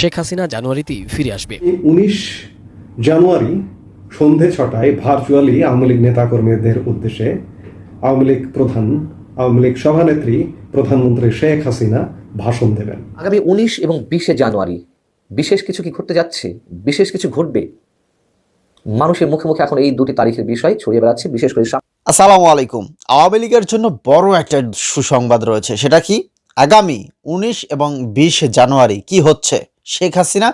শেখ হাসিনা জানুয়ারিতেই ফিরে আসবে। উনিশ জানুয়ারি সন্ধে ছটায় ভার্চুয়ালি আওয়ামী লীগ নেতাকর্মীদের উদ্দেশ্যে আওয়ামী লীগ প্রধান আওয়ামী লীগ সভানেত্রী প্রধানমন্ত্রী শেখ হাসিনা ভাষণ দেবেন। আগামী উনিশ এবং বিশে জানুয়ারি বিশেষ কিছু কি ঘটতে যাচ্ছে? বিশেষ কিছু ঘটবে? মানুষের মুখে মুখে এখন এই দুটি তারিখের বিষয় ছড়িয়ে বেড়াচ্ছে বিশেষ করে আসসালামু আলাইকুম। আওয়ামী লীগের জন্য বড় একটা সুসংবাদ রয়েছে। সেটা কি? আগামী উনিশ এবং বিশ জানুয়ারি কি হচ্ছে? শেখ হাসিনা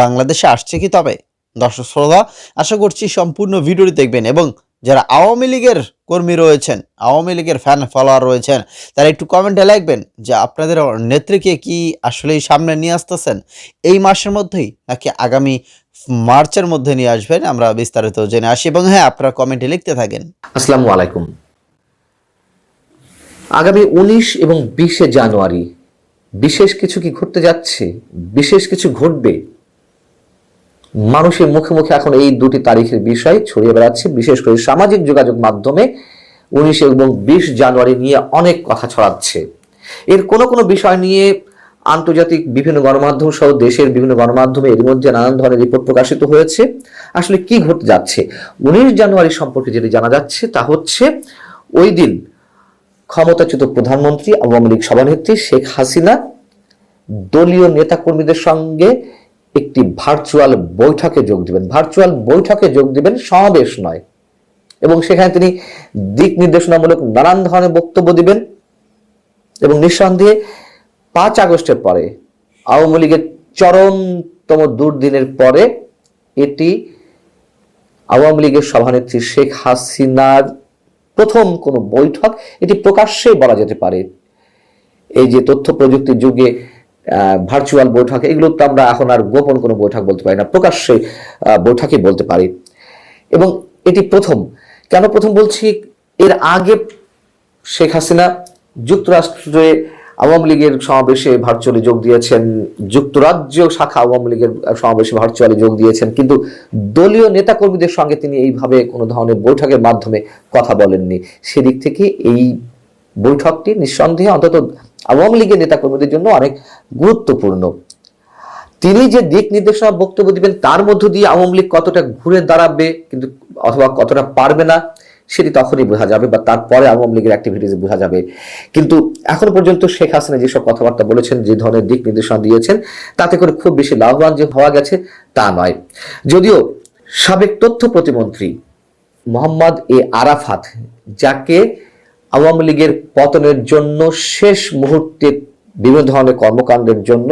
বাংলাদেশে আসছে কি তবে? দর্শক শ্রোতা, আশা করছি সম্পূর্ণ ভিডিওটি দেখবেন এবং যারা আওয়ামী লীগের কর্মী রয়েছেন, আওয়ামী লীগের ফ্যান ফলোয়ার রয়েছেন, তারা একটু কমেন্টে লিখবেন যে আপনাদের নেত্রীকে কি আসলেই সামনে নিয়ে আসতেছেন? এই মাসের মধ্যেই নাকি আগামী মার্চের মধ্যে নিয়ে আসবেন? আমরা বিস্তারিত জেনে আসি এবং হ্যাঁ আপনারা কমেন্টে লিখতে থাকেন। আসসালামু আলাইকুম। আগামী উনিশ এবং বিশে জানুয়ারি বিশেষ কিছু কি ঘটতে যাচ্ছে? বিশেষ কিছু ঘটবে? মানুষের মুখে মুখে এখন এই দুটি তারিখের বিষয় ছড়িয়ে বেড়াচ্ছে। বিশেষ করে সামাজিক যোগাযোগ মাধ্যমে উনিশ এবং বিশ জানুয়ারি নিয়ে অনেক কথা ছড়াচ্ছে। এর কোনো কোনো বিষয় নিয়ে আন্তর্জাতিক বিভিন্ন গণমাধ্যম সহ দেশের বিভিন্ন গণমাধ্যমে এর মধ্যে নানান ধরনের রিপোর্ট প্রকাশিত হয়েছে। আসলে কি ঘটতে যাচ্ছে? উনিশ জানুয়ারি সম্পর্কে যেটি জানা যাচ্ছে তা হচ্ছে, ওই দিন ক্ষমতাচ্যুত প্রধানমন্ত্রী, আওয়ামী লীগ সভানেত্রী শেখ হাসিনা দলীয় নেতাকর্মীদের সঙ্গে একটি ভার্চুয়াল বৈঠকে যোগ দিবেন। ভার্চুয়াল বৈঠকে যোগ দিবেন সমাবেশ নয়। এবং সেখানে তিনি দিক নির্দেশনামূলক নানান ধরনের বক্তব্য দিবেন এবং নিঃসন্দেহে পাঁচ আগস্টের পরে, আওয়ামী লীগের চরমতম দুর্দিনের পরে এটি আওয়ামী লীগের সভানেত্রী শেখ হাসিনার প্রথম কোনো বৈঠক এটি প্রকাশ্যেই বলা যেতে পারে। এই যে তথ্য প্রযুক্তির যুগে ভার্চুয়াল বৈঠক এগুলো তো আমরা এখন আর গোপন কোনো বৈঠক বলতে পারি না প্রকাশ্যে আহ, বৈঠকই বলতে পারি। এবং এটি প্রথম। কেন প্রথম বলছি? এর আগে শেখ হাসিনা যুক্তরাষ্ট্রে আওয়ামী লীগের সমাবেশে ভার্চুয়ালি যোগ দিয়েছেন যুক্তরাজ্য শাখা আওয়ামী লীগের সমাবেশে ভার্চুয়ালি যোগ দিয়েছেন। কিন্তু দলীয় নেতাকর্মীদের সঙ্গে তিনি এইভাবে কোনো ধরনের বৈঠকের মাধ্যমে কথা বলেননি। সেদিক থেকে এই বৈঠকটি নিঃসন্দেহে অন্তত আওয়ামী লীগের নেতাকর্মীদের জন্য অনেক গুরুত্বপূর্ণ। তিনি যে দিক নির্দেশনা বক্তব্য দিবেন, তার মধ্য দিয়ে আওয়ামী লীগ কতটা ঘুরে দাঁড়াবে, কিন্তু অথবা কতটা পারবে না সেটি তখনই বোঝা যাবে বা তারপরে আওয়ামী লীগের অ্যাক্টিভিটিস বোঝা যাবে। কিন্তু এখনও পর্যন্ত শেখ হাসিনা যেসব কথাবার্তা বলেছেন, যে ধরনের দিক নির্দেশনা দিয়েছেন, তাতে করে খুব বেশি লাভবান যে হওয়া গেছে তা নয়। যদিও সাবেক তথ্য প্রতিমন্ত্রী মোহাম্মদ এ আরাফাত, যাকে আওয়ামী লীগের পতনের জন্য শেষ মুহূর্তে বিভিন্ন ধরনের কর্মকাণ্ডের জন্য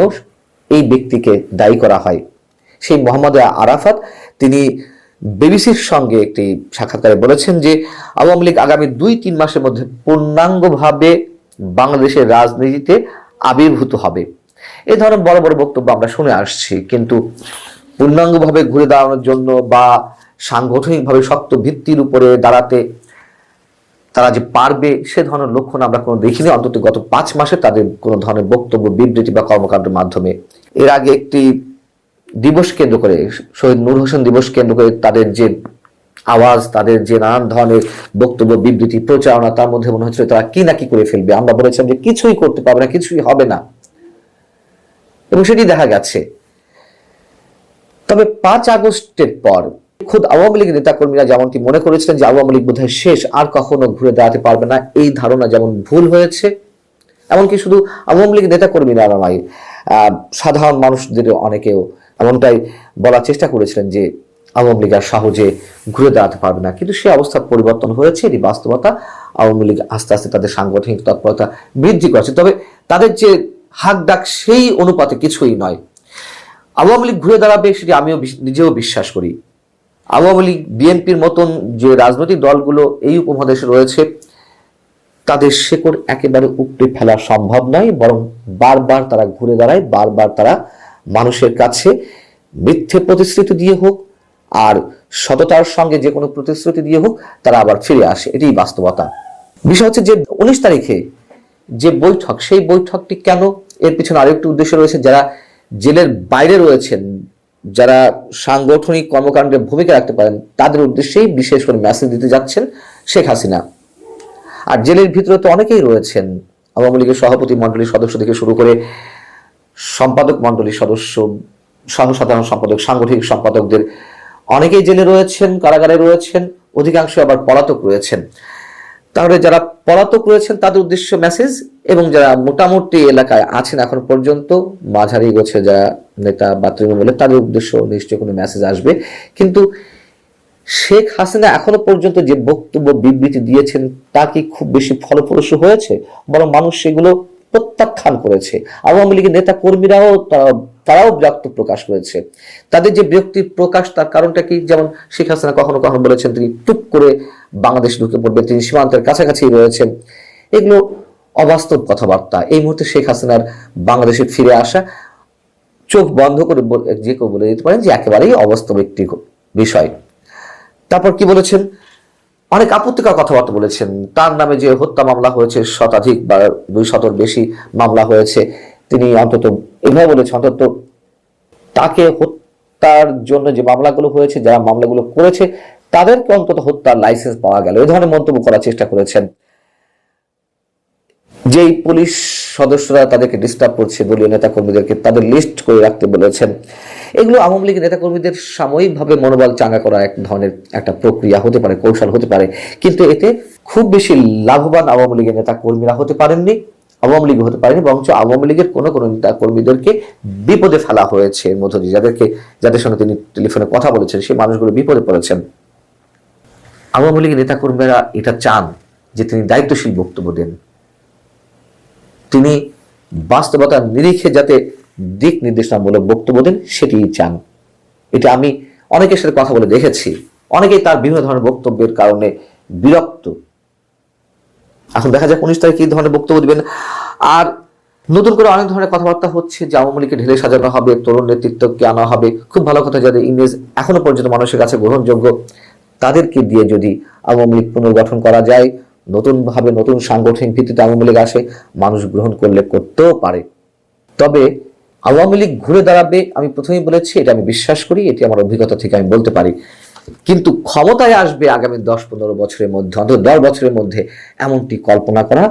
এই ব্যক্তিকে দায়ী করা হয়, সেই মোহাম্মদ আরাফাত। তিনি বিবিসির সঙ্গে একটি সাক্ষাৎকারে বলেছেন যে, আওয়ামী লীগ আগামী দুই, তিন মাসের মধ্যে পূর্ণাঙ্গভাবে বাংলাদেশের রাজনীতিতে আবির্ভূত হবে। এ ধরনের বড় বড় বক্তব্য আমরা শুনে আসছি, কিন্তু পূর্ণাঙ্গভাবে ঘুরে দাঁড়ানোর জন্য বা সাংগঠনিকভাবে শক্ত ভিত্তির উপরে দাঁড়াতে তারা যে পারবে, সে ধরনের লক্ষণ আমরা কোনো দেখিনি। অন্তত গত পাঁচ মাসে তাদের কোনো ধরনের বক্তব্য, বিবৃতি বা কর্মকাণ্ডের মাধ্যমে। এর আগে একটি দিবস কেন্দ্র করে, শহীদ নূর হোসেন দিবস কেন্দ্র করে তাদের যে আওয়াজ, তাদের যে নানান ধরনের বক্তব্য, বিবৃতি, প্রচারণা, তার মধ্যে মনে হচ্ছিল তারা কি না কি করে ফেলবে। আমরা বলেছিলাম যে কিছুই করতে পারবে না, কিছুই হবে না। এবং সেটি দেখা গেছে। তবে পাঁচ আগস্টের পর খোদ আওয়ামী লীগের নেতাকর্মীরা যেমনটি মনে করেছিলেন যে আওয়ামী লীগ বোধহয় শেষ, আর কখনো ঘুরে দাঁড়াতে পারবে না, এই ধারণা যেমন ভুল হয়েছে, এমনকি শুধু আওয়ামী লীগ নেতাকর্মীরা নয় সাধারণ মানুষদের অনেকেও এমনটাই বলার চেষ্টা করেছিলেন যে আওয়ামী লীগ আর সহজে ঘুরে দাঁড়াতে পারবে না। কিন্তু সে অবস্থার পরিবর্তন হয়েছে এটি বাস্তবতা। আওয়ামী লীগ আস্তে আস্তে তাদের সাংগঠনিক তৎপরতা বৃদ্ধি করছে। তবে তাদের যে হাক ডাক সেই অনুপাতে কিছুই নয়। আওয়ামী লীগ ঘুরে দাঁড়াবে সেটি আমিও নিজেও বিশ্বাস করি। আওয়ামী লীগ, বিএনপির মতন যে রাজনৈতিক দলগুলো এই উপমহাদেশে রয়েছে, তাদের শেকড় একেবারে উপড়ে ফেলা সম্ভব নয়, বরং বারবার তারা ঘুরে দাঁড়ায়, বারবার তারা মানুষের কাছে মিথ্যে প্রতিশ্রুতি দিয়ে হোক আর সততার সঙ্গে যে কোনো প্রতিশ্রুতি দিয়ে হোক, তারা আবার ফিরে আসে। এটাই বাস্তবতা। বিষয় হচ্ছে যে উনিশ তারিখে যে বৈঠক, সেই বৈঠকটি কেন? এর পিছনে আরেকটি উদ্দেশ্য রয়েছে। যারা জেলের বাইরে রয়েছেন, যারা সাংগঠনিক কর্মকাণ্ডে ভূমিকা রাখতে পারেন, তাদের উদ্দেশ্যেই বিশেষ করে মেসেজ দিতে যাচ্ছেন শেখ হাসিনা। আর জেলের ভিতরে তো অনেকেই রয়েছেন। আওয়ামী লীগের সভাপতি মণ্ডলীর সদস্য থেকে শুরু করে সম্পাদক মণ্ডলীর সদস্য সাধারণ সম্পাদক, সাংগঠনিক সম্পাদকদের অনেকেই জেলে রয়েছেন, কারাগারে রয়েছেন, অধিকাংশ আবার পলাতক রয়েছেন। তাহলে যারা পলাতক রয়েছেন, তাদের উদ্দেশ্য মেসেজ এবং যারা মোটামুটি এলাকায় আছেন এখন পর্যন্ত, মাঝারি গোছে যারা নেতা বা তৃণমূলের, তাদের উদ্দেশ্য নিশ্চয়ই কোনো মেসেজ আসবে। কিন্তু শেখ হাসিনা এখনও পর্যন্ত যে বক্তব্য, বিবৃতি দিয়েছেন, তা কি খুব বেশি ফলপ্রসূ হয়েছে? বরং মানুষ সেগুলো প্রত্যাখ্যান করেছে। আওয়ামী লীগের নেতা কর্মীরাও তারাও বিরক্ত প্রকাশ করেছে। তাদের যে বিরক্তির প্রকাশ, তার কারণটা কি? যেমন শেখ হাসিনা কখনো কখনো বলেছেন, তিনি টুক করে বাংলাদেশ ঢুকে পড়বেন। তিনি সীমান্তের কাছাকাছি রয়েছেন। এগুলো অবাস্তব কথাবার্তা। এই মুহূর্তে শেখ হাসিনার বাংলাদেশে ফিরে আসা, চোখ বন্ধ করে যে কেউ বলে দিতে পারেন যে একেবারেই অবাস্তব একটি বিষয়। তারপর কি বলেছেন? অনেক আপত্তিকর কথাবার্তা বলেছেন। তার নামে যে হত্যা মামলা হয়েছে, শতাধিক বা দুই শতর বেশি মামলা হয়েছে, তিনি অন্তত এভাবে বলেছেন, অন্তত তাকে হত্যার জন্য যে মামলাগুলো হয়েছে, যারা মামলাগুলো করেছে, তাদেরকে অন্তত হত্যার লাইসেন্স পাওয়া গেল। এই ধরনের মন্তব্য করার চেষ্টা করেছেন যেই পুলিশ সদস্যরা তাদেরকে ডিস্টার্ব করছে, দলীয় নেতাকর্মীদেরকে তাদের লিস্ট করে রাখতে বলেছেন। এগুলো আওয়ামী লীগের নেতাকর্মীদের সাময়িকভাবে মনোবল চাঙ্গা করা এক ধরনের একটা প্রক্রিয়া হতে পারে, কৌশল হতে পারে। কিন্তু এতে খুব বেশি লাভবান আওয়ামী লীগের নেতা কর্মীরা হতে পারেননি, আওয়ামী লীগ হতে পারেনি বরঞ্চ আওয়ামী লীগের কোনো কোনো নেতা কর্মীদেরকে বিপদে ফেলা হয়েছে এর মধ্য দিয়ে। যাদেরকে, যাদের সঙ্গে তিনি টেলিফোনে কথা বলেছেন, সেই মানুষগুলো বিপদে পড়েছেন। আওয়ামী লীগের নেতাকর্মীরা এটা চান যে তিনি দায়িত্বশীল বক্তব্য দেন। তিনি বাস্তবতার নিরিখে যাতে দিক নির্দেশনামূলক বক্তব্য দেন সেটি চান। এটা আমি অনেকের সাথে কথা বলে দেখেছি। অনেকেই তার বিভিন্ন ধরনের বক্তব্যের কারণে বিরক্ত। এখন দেখা যাক উনিশ তারিখ কি ধরনের বক্তব্য দিবেন। আর নতুন করে অনেক ধরনের কথাবার্তা হচ্ছে, যে আওয়ামী লীগকে ঢেলে সাজানো হবে, তরুণ নেতৃত্বকে আনা হবে। খুব ভালো কথা, যাদের ইমেজ এখনও পর্যন্ত মানুষের কাছে গ্রহণযোগ্য, তাদেরকে দিয়ে যদি আওয়ামী লীগ পুনর্গঠন করা যায় নতুনভাবে নতুন সাংগঠনিক ভিত্তিতে আওয়ামী লীগ আসে, মানুষ গ্রহণ করলে করতেও পারে। তবে আওয়ামী লীগ ঘুরে দাঁড়াবে, আমি প্রথমেই বলেছি, এটা আমি বিশ্বাস করি, এটি আমার অভিজ্ঞতা থেকে আমি বলতে পারি। কিন্তু ক্ষমতায় আসবে আগামী দশ পনেরো বছরের মধ্যে, অন্তত দশ বছরের মধ্যে এমনটি কল্পনা করা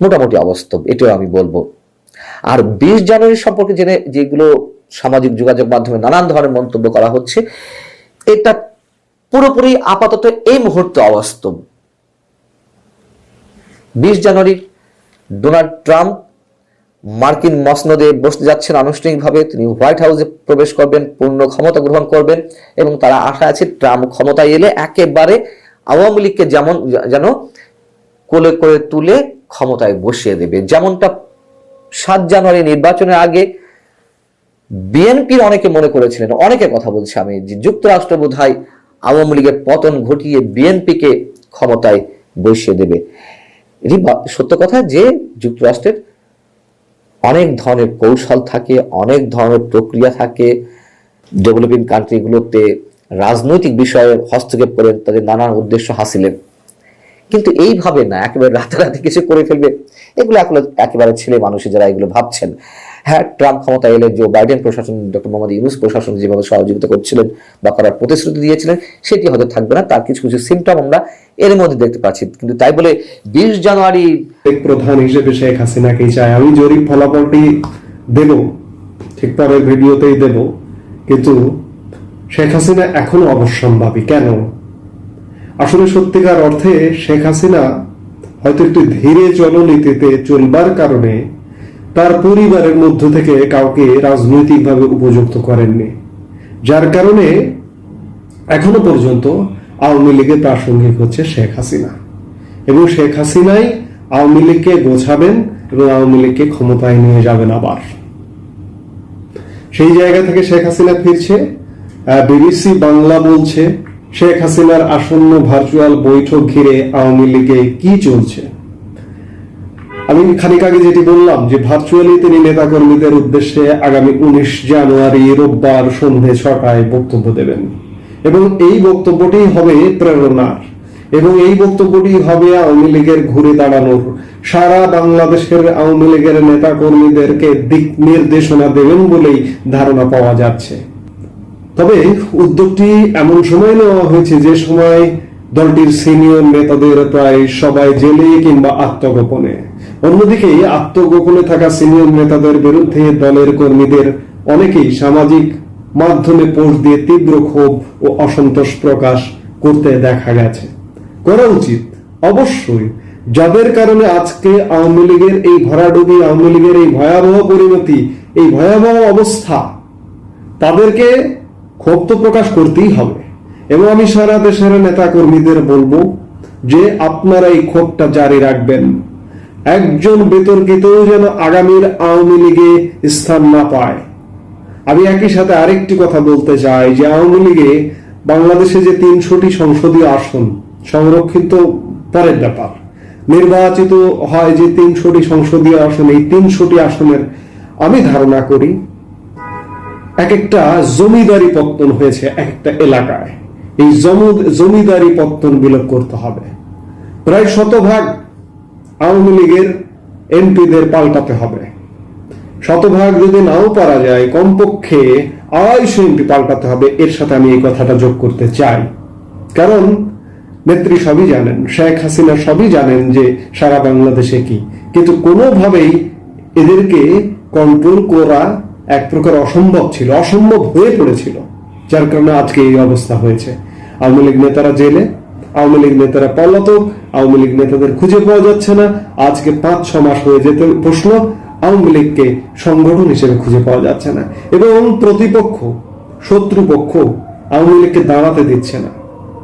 মোটামুটি অবাস্তব, এটাও আমি বলব। আর বিশ জানুয়ারি সম্পর্কে জেনে যেগুলো সামাজিক যোগাযোগ মাধ্যমে নানান ধরনের মন্তব্য করা হচ্ছে, এটা পুরোপুরি আপাতত এই মুহূর্তে অবাস্তব। বিশ জানুয়ারি ডোনাল্ড ট্রাম্প মার্কিন মসনদে বসতে যাচ্ছেন। আনুষ্ঠানিকভাবে তিনি হোয়াইট হাউসে প্রবেশ করবেন, পূর্ণ ক্ষমতা গ্রহণ করবেন এবং তারা আশা আছে ট্রাম্প ক্ষমতায় এলে একেবারে আওয়ামী লীগকে যেমন যেন কোলে করে তুলে ক্ষমতায় বসিয়ে দেবে। যেমনটা সাত জানুয়ারি নির্বাচনের আগে বিএনপির অনেকে মনে করেছিলেন, অনেকে কথা বলছে আমি, যে যুক্তরাষ্ট্র বোধহয় আওয়ামী লীগের পতন ঘটিয়ে বিএনপিকে ক্ষমতায় বসিয়ে দেবে। এটি সত্য কথা যে যুক্তরাষ্ট্রের অনেক ধরনের কৌশল থাকে, অনেক ধরনের প্রক্রিয়া থাকে। ডেভেলপিং কান্ট্রিগুলোতে রাজনৈতিক বিষয়ে হস্তক্ষেপ করেন তাদের নানান উদ্দেশ্য হাসিলেন। কিন্তু এইভাবে না, একেবারে রাতারাতি কিছু করে ফেলবে। এগুলো একেবারে একেবারে ছেলে মানুষের যারা এগুলো ভাবছেন। হ্যাঁ ট্রাম্প ক্ষমতা এলে যে বাইডেন প্রশাসন ডক্টর মোহাম্মদ ইউনুস প্রশাসন যেভাবে সহযোগিতা করছিলেন বা করার প্রতিশ্রুতি দিয়েছিলেন, সেটি হয়তো থাকবে না। তার কিছু কিছু সিমটম আমরা এর মধ্যে দেখতে পাচ্ছি। কিন্তু তাই বলে বিশ জানুয়ারি প্রধান হিসেবে শেখ হাসিনাকেই চাই। আমি জরিপ ফলাফলটি দেব, ঠিক পরের ভিডিওতেই দেব। কিন্তু শেখ হাসিনা এখনও অবশ্যম্ভাবী। কেন? আসলে সত্যিকার অর্থে শেখ হাসিনা হয়তো একটু ধীরে চলনীতিতে চলবার কারণে তার পরিবারের মধ্য থেকে কাউকে রাজনৈতিকভাবে উপযুক্ত করেননি। যার কারণে এখনও পর্যন্ত আওয়ামী লীগের প্রাসঙ্গিক হচ্ছে শেখ হাসিনা। এবং শেখ হাসিনাই আওয়ামী লীগকে গোছাবেন এবং আওয়ামী লীগকে ক্ষমতায় নিয়ে যাবেন আবার। সেই জায়গা থেকে শেখ হাসিনা ফিরছে বিবিসি বাংলা বলছে শেখ হাসিনার আসন্ন ভার্চুয়াল বৈঠক ঘিরে আওয়ামী লীগে কি চলছে? আমি খানিক আগে যেটি বললাম যে ভার্চুয়ালি তিনি নেতাকর্মীদের উদ্দেশ্যে আগামী উনিশ জানুয়ারি রোববার সন্ধে ছটায় বক্তব্য দেবেন। এবং এই বক্তব্যটি হবে প্রেরণার। এবং এই বক্তব্যটি হবে আওয়ামী লীগের ঘুরে দাঁড়ানোর। সারা বাংলাদেশের আওয়ামী লীগের নেতা কর্মীদেরকে দিক নির্দেশনা দেবেন বলেই ধারণা পাওয়া যাচ্ছে। তবে উদ্যোগটি এমন সময় নেওয়া হয়েছে যে সময় দলটির সিনিয়র নেতাদের প্রায় সবাই জেলে কিংবা আত্মগোপনে। অন্যদিকে আত্মগোপনে থাকা সিনিয়র নেতাদের বিরুদ্ধে দলের কর্মীদের অনেকেই সামাজিক মাধ্যমে পোস্ট দিয়ে তীব্র ক্ষোভ ও অসন্তোষ প্রকাশ করতে দেখা গেছে। করা উচিত। অবশ্যই যাদের কারণে আজকে আওয়ামী লীগের এই ভরাডুবি, আওয়ামী লীগের এই ভয়াবহ পরিণতি, এই ভয়াবহ অবস্থা, তাদেরকে ক্ষোভ তো প্রকাশ করতেই হবে। এবং আমি সারা দেশের নেতা কর্মীদের বলব যে আপনারা এই ক্ষোভটা জারি রাখবেন। একজন বিতর্কিত যেন আগামীর আওয়ামী লীগে স্থান না পায়। আমি একই সাথে আরেকটি কথা বলতে চাই যে আওয়ামী লীগে বাংলাদেশে যে তিনশোটি সংসদীয় আসন, সংরক্ষিত পরের ব্যাপার, নির্বাচিত হয় যে তিনশোটি সংসদীয় আসন, এই তিনশোটি আসনের আমি ধারণা করি এক একটা জমিদারি পত্তন হয়েছে এক একটা এলাকায়। এই জমিদারি পত্তন বিলোপ করতে হবে। প্রায় শতভাগ আওয়ামী লীগের এমপিদের পাল্টাতে হবে। শতভাগ যদি নাও পারা যায়, কমপক্ষে আড়াইশো এমপি পাল্টাতে হবে। এর সাথে আমি এই কথাটা যোগ করতে চাই। কারণ নেত্রী সবই জানেন, শেখ হাসিনা সবই জানেন যে সারা বাংলাদেশে কি। কিন্তু কোনোভাবেই এদেরকে কন্ট্রোল করা এক প্রকার অসম্ভব ছিল, অসম্ভব হয়ে পড়েছিল, যার কারণে আজকে এই অবস্থা হয়েছে। আওয়ামী লীগ নেতারা জেলে, আওয়ামী লীগ নেতারা পলাতক, আওয়ামী লীগ নেতাদের খুঁজে পাওয়া যাচ্ছে না। আজকে পাঁচ, ছ মাস হয়ে যেতে প্রশ্ন, আওয়ামী লীগকে সংগঠন হিসেবে খুঁজে পাওয়া যাচ্ছে না। এবং প্রতিপক্ষ, শত্রুপক্ষ আওয়ামী লীগকে দাঁড়াতে দিচ্ছে না।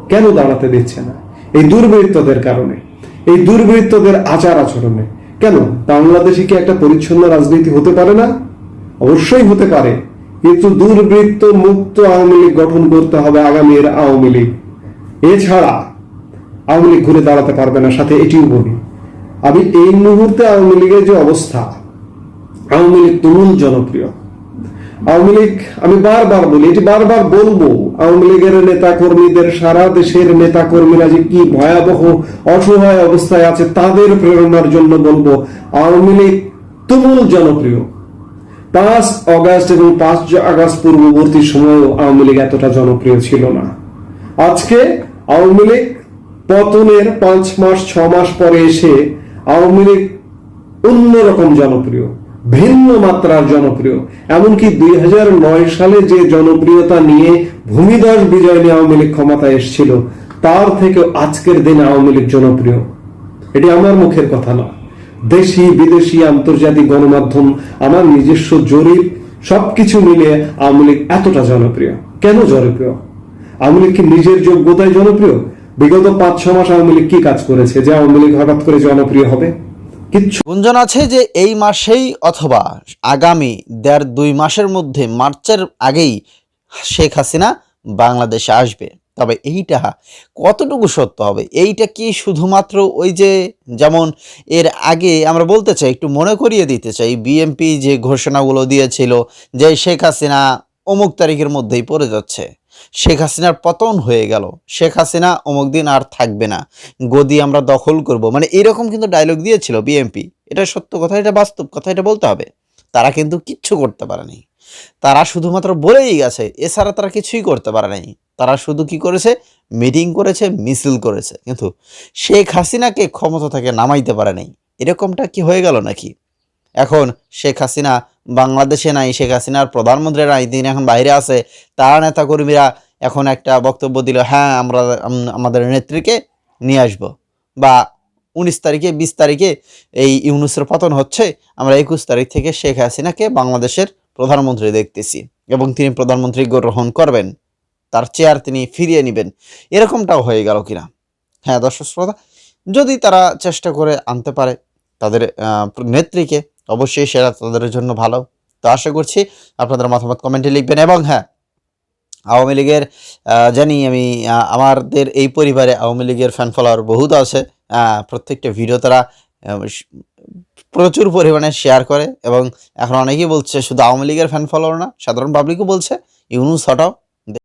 কেন দাঁড়াতে দিচ্ছে না? এই দুর্বৃত্তদের কারণে। এই দুর্বৃত্তদের আচার আচরণে। কেন? বাংলাদেশে কি একটা পরিচ্ছন্ন রাজনীতি হতে পারে না? অবশ্যই হতে পারে। কিন্তু দুর্বৃত্ত মুক্ত আওয়ামী লীগ গঠন করতে হবে আগামীর আওয়ামী লীগ। এছাড়া আওয়ামী লীগ ঘুরে দাঁড়াতে পারবে না, সাথে এটিও বলি। আমি এই মুহূর্তে আওয়ামী লীগের যে অবস্থা, আওয়ামী লীগ তুমুল জনপ্রিয়। আওয়ামী লীগ, আমি বারবার বলি, এটি বারবার বলব, আওয়ামী লীগের নেতা কর্মীদের সারা দেশের নেতা কর্মীরা যে কি ভয়াবহ, অসহায় অবস্থায় আছে, তাদের প্রেরণার জন্য বলব, আওয়ামী লীগ তুমুল জনপ্রিয়। পাঁচ অগাস্ট এবং পাঁচ আগস্ট পূর্ববর্তী সময়েও আওয়ামী লীগ এতটা জনপ্রিয় ছিল না। আজকে আওয়ামী লীগ পতনের পাঁচ মাস, ছ মাস পরে এসে আওয়ামী লীগ অন্যরকম জনপ্রিয়, ভিন্ন মাত্রার জনপ্রিয়। এমনকি দুই হাজার নয় সালে যে জনপ্রিয়তা নিয়ে ভূমিদস বিজয় নিয়ে আওয়ামী লীগ ক্ষমতায় এসেছিল, তার থেকে আজকের দিনে আওয়ামী লীগ জনপ্রিয়। এটি আমার মুখের কথা না দেশি, বিদেশি, আন্তর্জাতিক গণমাধ্যম, আমার নিজস্ব জরিপ, সবকিছু মিলে আওয়ামী লীগ এতটা জনপ্রিয়। কেন জনপ্রিয়? আওয়ামী লীগ কি নিজের যোগ্যতায় জনপ্রিয়? বিগত পাঁচ ছ মাস আওয়ামী লীগ কি কাজ করেছে যে আওয়ামী লীগ হঠাৎ করে জনপ্রিয় হবে? কিচ্ছু। গুঞ্জন আছে যে এই মাসেই অথবা আগামী দেড় দুই মাসের মধ্যে মার্চের আগেই শেখ হাসিনা বাংলাদেশে আসবে। তবে এইটা কতটুকু সত্য হবে? এইটা কি শুধুমাত্র ওই যে যেমন এর আগে আমরা বলতে চাই, একটু মনে করিয়ে দিতে চাই বিএমপি যে ঘোষণাগুলো দিয়েছিল যে শেখ হাসিনা অমুক তারিখের মধ্যেই পড়ে যাচ্ছে, শেখ হাসিনার পতন হয়ে গেল, শেখ হাসিনা অমুক দিন আর থাকবে না, গদি আমরা দখল করব মানে এরকম কিন্তু ডায়লগ দিয়েছিল বিএমপি এটা সত্য কথা, এটা বাস্তব কথা, এটা বলতে হবে, তারা কিন্তু কিচ্ছু করতে পারেনি। তারা শুধুমাত্র বলেই গেছে, এছাড়া তারা কিছুই করতে পারে নাই। তারা শুধু কি করেছে? মিটিং করেছে, মিছিল করেছে। কিন্তু শেখ হাসিনাকে ক্ষমতা থেকে নামাইতে পারে নাই। এরকমটা কি হয়ে গেল নাকি? এখন শেখ হাসিনা বাংলাদেশে নাই, শেখ হাসিনার প্রধানমন্ত্রী নাই তিনি এখন বাইরে আছে। তারা নেতাকর্মীরা এখন একটা বক্তব্য দিল হ্যাঁ আমরা আমাদের নেত্রীকে নিয়ে আসব। বা উনিশ তারিখে, বিশ তারিখে এই ইউনুসের পতন হচ্ছে। আমরা একুশ তারিখ থেকে শেখ হাসিনাকে বাংলাদেশের প্রধানমন্ত্রী দেখতেছি এবং তিনি প্রধানমন্ত্রী গ্রহণ করবেন, তার চেয়ার তিনি ফিরিয়ে নেবেন। এরকমটাও হয়ে গেল কিনা? হ্যাঁ দর্শক শ্রোতা, যদি তারা চেষ্টা করে আনতে পারে, তাদের নেত্রীকে অবশ্যই সেটা তাদের জন্য ভালো। তো আশা করছি আপনাদের মতামত কমেন্টে লিখবেন এবং হ্যাঁ আওয়ামী লীগের জানি আমি আমাদের এই পরিবারে আওয়ামী লীগের ফ্যান ফলোয়ার বহুত আছে। প্রত্যেকটা ভিডিও তারা প্রচুর পরিমাণে শেয়ার করে এবং এখন অনেকেই বলছে শুধু আওয়ামী লীগের ফ্যান ফলোয়ার না, সাধারণ পাবলিকও বলছে, ইউনুস হটাও।